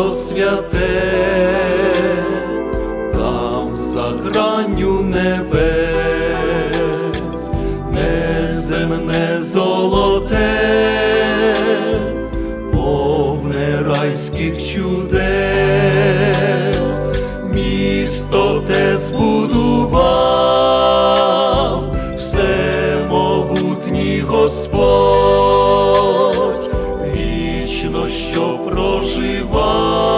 місто святе, там за гранню небес, неземне золоте, повне райських чудес, місто те збудував, всемогутній Господь, вічно що проживав,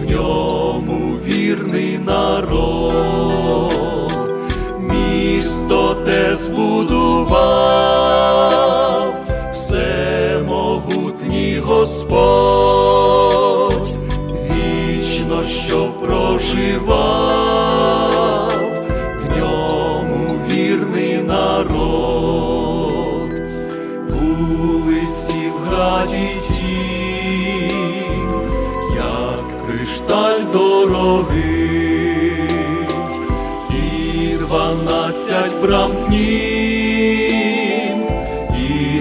в ньому вірний народ, місто те збудував, всемогутній Господь, вічно що проживав, в ньому вірний народ, вулиці в граді дванадцять брам в нім,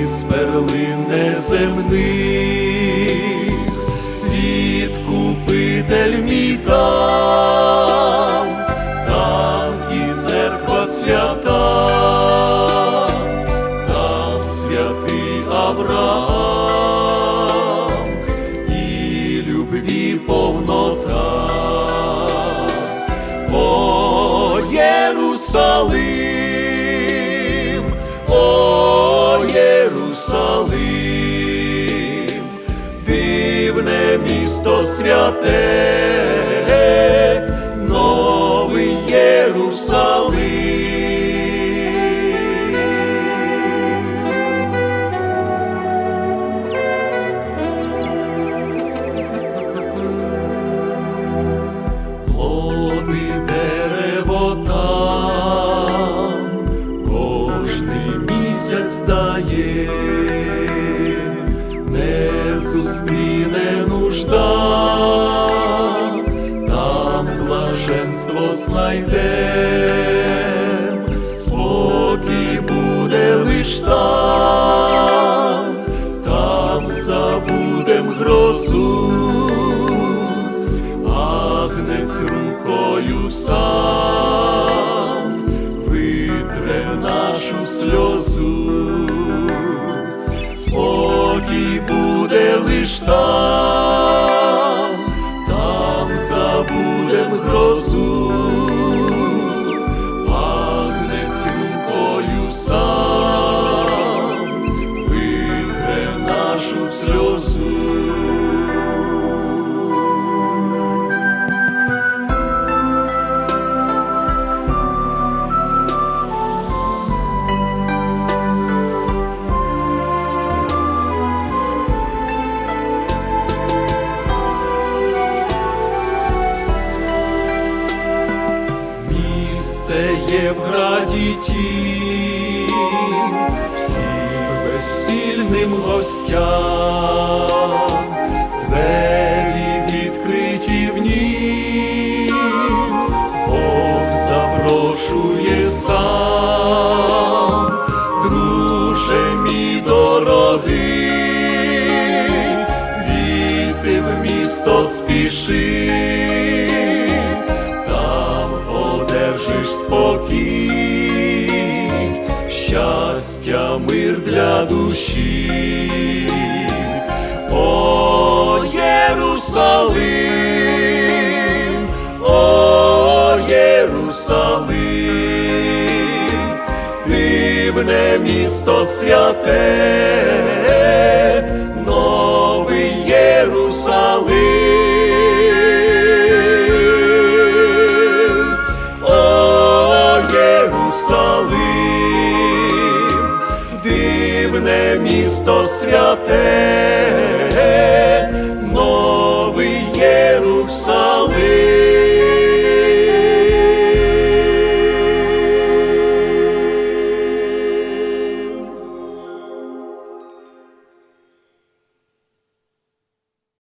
із перлин неземних, відкупитель мій там, там і церква свята, там святий Авраам і любві повнота. Єрусалим, о Єрусалим, дивне місто святе, кожний місяць дає, не зустріне нужда, там блаженство знайдем, спокій буде лиш там, там забудем грозу. Агнець рукою сам сльозу, спокій буде лиш там, там забудем грозу, в граді ті, всім весільним гостям, двері відкриті в нім, Бог запрошує сам, друже мій дорогий, війти в місто спіши щастя, мир для душі. О Єрусалим, о Єрусалим, дивне місто святе, дивне місто святе,